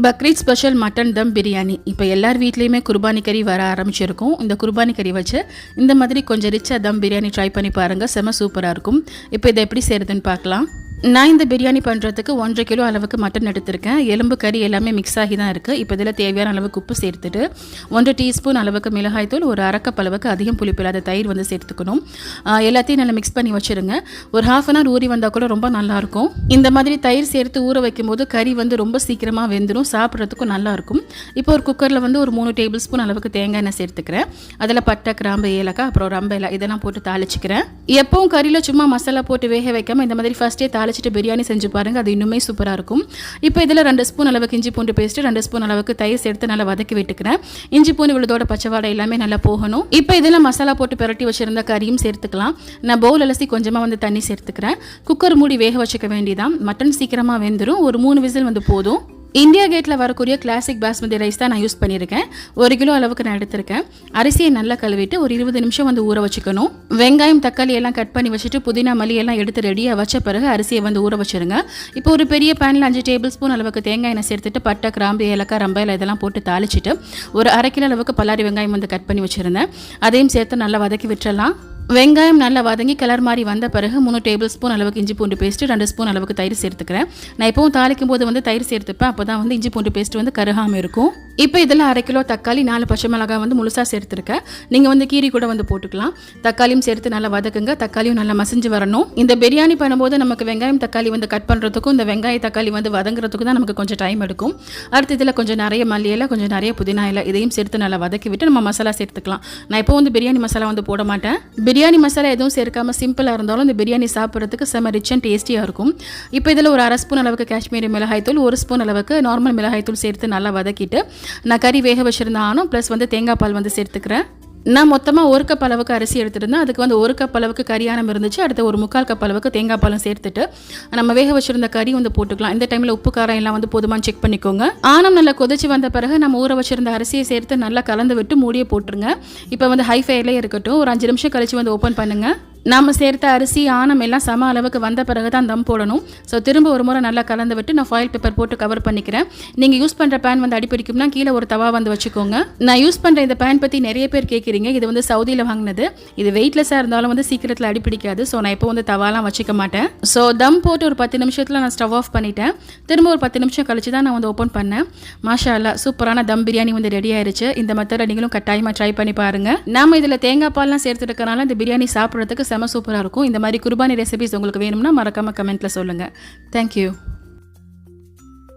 Bakrid special mutton dum biryani. இப்போ எல்லார் வீட்லேயுமே குர்பானி கறி வர ஆரம்பிச்சிருக்கும். இந்த குர்பானி கறி வச்சு இந்த மாதிரி கொஞ்சம் ரிச்சாக தம் பிரியாணி ட்ரை பண்ணி பாருங்கள் செம சூப்பராக இருக்கும். இப்போ இதை எப்படி செய்கிறதுன்னு பார்க்கலாம். நான் இந்த பிரியாணி பண்ணுறதுக்கு ஒன்றரை கிலோ அளவுக்கு மட்டன் எடுத்திருக்கேன். எலும்பு கறி எல்லாமே மிக்ஸ் ஆகி தான் இருக்குது இப்போ இதில் தேவையான அளவுக்கு உப்பு சேர்த்துட்டு ஒன்றரை டீஸ்பூன் அளவுக்கு மிளகாய்த்தூள் ஒரு அரைக்கப் அளவுக்கு அதிகம் புளிப்பு இல்லாத தயிர் வந்து சேர்த்துக்கணும். எல்லாத்தையும் நல்லா மிக்ஸ் பண்ணி வச்சுருங்க. ஒரு ஹாஃப் அன் ஹவர் ஊறி வந்தால் கூட ரொம்ப நல்லாயிருக்கும் இந்த மாதிரி தயிர் சேர்த்து ஊற வைக்கும்போது கறி வந்து ரொம்ப சீக்கிரமாக வெந்துடும் சாப்பிட்றதுக்கும் நல்லாயிருக்கும் இப்போ ஒரு குக்கரில் வந்து ஒரு மூணு டேபிள் ஸ்பூன் அளவுக்கு தேங்காய் எண்ணெய் சேர்த்துக்கிறேன். அதில் பட்டை கிராம்பு ஏலக்காய் அப்புறம் ரம்ப இலை இதெல்லாம் போட்டு தாளிச்சிக்கிறேன். எப்பவும் கறியில் சும்மா மசாலா போட்டு வேக வைக்காமல் இந்த மாதிரி ஃபஸ்ட்டே தாளி அரைச்சிட்டு பிரியாணி செஞ்சு பாருங்கள் அது இன்னுமே சூப்பராக இருக்கும். இப்போ இதில் ரெண்டு ஸ்பூன் அளவுக்கு இஞ்சி பூண்டு பேஸ்ட்டு ரெண்டு ஸ்பூன் அளவுக்கு தயிர் சேர்த்து நல்லா வதக்கி விட்டுக்கிறேன். இஞ்சி பூண்டு விழுதோட பச்சைவாடை எல்லாமே நல்லா போகணும். இப்போ இதில் மசாலா போட்டு பிரட்டி வச்சுருந்த கறியும் சேர்த்துக்கலாம். நான் பவுல் அலசி கொஞ்சமாக வந்து தண்ணி சேர்த்துக்கிறேன். குக்கர் மூடி வேக வச்சுக்க வேண்டியதான் மட்டன் சீக்கிரமாக வெந்துடும் ஒரு மூணு விசில் வந்து போதும். இந்தியா கேட்டில் வரக்கூடிய கிளாசிக் பாஸ்மதி ரைஸ் தான் நான் யூஸ் பண்ணியிருக்கேன். ஒரு கிலோ அளவுக்கு நான் எடுத்திருக்கேன். அரிசியை நல்லா கழுவிட்டு ஒரு இருபது நிமிஷம் வந்து ஊற வச்சுக்கணும். வெங்காயம் தக்காளி எல்லாம் கட் பண்ணி வச்சுட்டு புதினா மல்லி எல்லாம் எடுத்து ரெடியாக வச்ச பிறகு அரிசியை வந்து ஊற வச்சுருங்க. இப்போ ஒரு பெரிய பேனில் அஞ்சு டேபிள் ஸ்பூன் அளவுக்கு தேங்காய் எண்ணெய் சேர்த்துட்டு பட்டை கிராம்பு ஏலக்காய் ரம்பையில் இலை இதெல்லாம் போட்டு தாளிச்சிட்டு ஒரு அரை கிலோ அளவுக்கு பல்லாரி வெங்காயம் வந்து கட் பண்ணி வச்சுருந்தேன். அதையும் சேர்த்து நல்லா வதக்கி விட்டுறலாம். வெங்காயம் நல்லா வதங்கி கலர் மாதிரி வந்த பிறகு மூணு டேபிள் ஸ்பூன் அளவுக்கு இஞ்சி பூண்டு பேஸ்ட்டு ரெண்டு ஸ்பூன் அளவுக்கு தயிர் சேர்த்துக்கிறேன். நான் எப்பவும் தாளிக்கும் போது வந்து தயிர் சேர்த்துப்பேன். அப்போ தான் வந்து இஞ்சி பூண்டு பேஸ்ட் வந்து கருகாமல் இருக்கும். இப்போ இதில் அரை கிலோ தக்காளி நாலு பச்சை மிளகாய் வந்து முழுசாக சேர்த்துருக்கேன். நீங்கள் வந்து கீரி கூட வந்து போட்டுக்கலாம். தக்காளியும் சேர்த்து நல்லா வதக்குங்க. தக்காளியும் நல்லா மசிஞ்சு வரணும். இந்த பிரியாணி பண்ணும்போது நமக்கு வெங்காயம் தக்காளி வந்து கட் பண்ணுறதுக்கும் இந்த வெங்காய தக்காளி வந்து வதங்குறதுக்கும் தான் நமக்கு கொஞ்சம் டைம் எடுக்கும். அடுத்து இதில் கொஞ்சம் நிறைய மல்லி இலை கொஞ்சம் நிறைய புதினா இலை இதையும் சேர்த்து நல்லா வதக்கி விட்டு நம்ம மசாலா சேர்த்துக்கலாம். நான் இப்போ வந்து பிரியாணி மசாலா வந்து போட மாட்டேன். பிரியாணி மசாலா எதுவும் சேர்க்காம சிம்பிளாக இருந்தாலும் இந்த பிரியாணி சாப்பிட்றதுக்கு செம ரிச் அண்ட் டேஸ்டியாக இருக்கும். இப்போ இதில் ஒரு அரை ஸ்பூன் அளவுக்கு காஷ்மீரி மிளகாய்த்தூள் ஒரு ஸ்பூன் அளவுக்கு நார்மல் மிளகாய்த்தூள் சேர்த்து நல்லா வதக்கிட்டு நான் கறி வேக வச்சிருந்த ஆனும் ப்ளஸ் வந்து தேங்காய் பால் வந்து சேர்த்துக்கிறேன். நான் மொத்தமாக ஒரு கப் அளவுக்கு அரிசி எடுத்துருந்தேன். அதுக்கு வந்து ஒரு கப் அளவுக்கு கரியானம் இருந்துச்சு. அடுத்து ஒரு முக்கால் கப் அளவுக்கு தேங்காய் பாலும் சேர்த்துட்டு நம்ம வேக வச்சிருந்த கறி வந்து போட்டுக்கலாம். இந்த டைமில் உப்பு காரம் எல்லாம் வந்து போதுமான்னு செக் பண்ணிக்கோங்க. ஆனம் நல்லா கொதிச்சு வந்த பிறகு நம்ம ஊற வச்சிருந்த அரிசியை சேர்த்து நல்லா கலந்து விட்டு மூடியே போட்டுருங்க. இப்போ வந்து ஹை ஃபயர்லேயே இருக்கட்டும். ஒரு அஞ்சு நிமிஷம் கழிச்சு வந்து ஓப்பன் பண்ணுங்கள் நாம் சேர்த்த அரிசி ஆனம் எல்லாம் சம அளவுக்கு வந்த பிறகு தான் தம் போடணும். ஸோ திரும்ப ஒரு முறை நல்லா கலந்து விட்டு நான் ஃபாயில் பேப்பர் போட்டு கவர் பண்ணிக்கிறேன். நீங்கள் யூஸ் பண்ணுற பேன் வந்து அடிப்பிடிக்கும்னா கீழே ஒரு தவா வந்து வச்சுக்கோங்க. நான் யூஸ் பண்ணுற இந்த பேன் பற்றி நிறைய பேர் கேட்குறீங்க இது வந்து சவுதியில் வாங்கினது. இது வெயிட்லெஸ்ஸாக இருந்தாலும் வந்து சீக்கிரத்தில் அடிப்பிடிக்காது. ஸோ நான் இப்போ வந்து தவாலாம் வச்சுக்க மாட்டேன். ஸோ தம் போட்டு ஒரு பத்து நிமிஷத்தில் நான் ஸ்டவ் ஆஃப் பண்ணிட்டேன். திரும்ப ஒரு பத்து நிமிஷம் கழிச்சு தான் நான் வந்து ஓப்பன் பண்ணேன். மாஷா அல்லா சூப்பரான தம் பிரியாணி வந்து ரெடி ஆயிருச்சு. இந்த மெத்தடை நீங்களும் கட்டாயமாக ட்ரை பண்ணி பாருங்கள் நம்ம இதில் தேங்காய் பால்லாம் சேர்த்துருக்கனால இந்த பிரியாணி சாப்பிட்றதுக்கு செம சூப்பராக இருக்கும். இந்த மாதிரி குர்பானி ரெசிபிஸ் உங்களுக்கு வேணும்னா மறக்காமல் கமெண்ட்டில் சொல்லுங்கள் தேங்க்யூ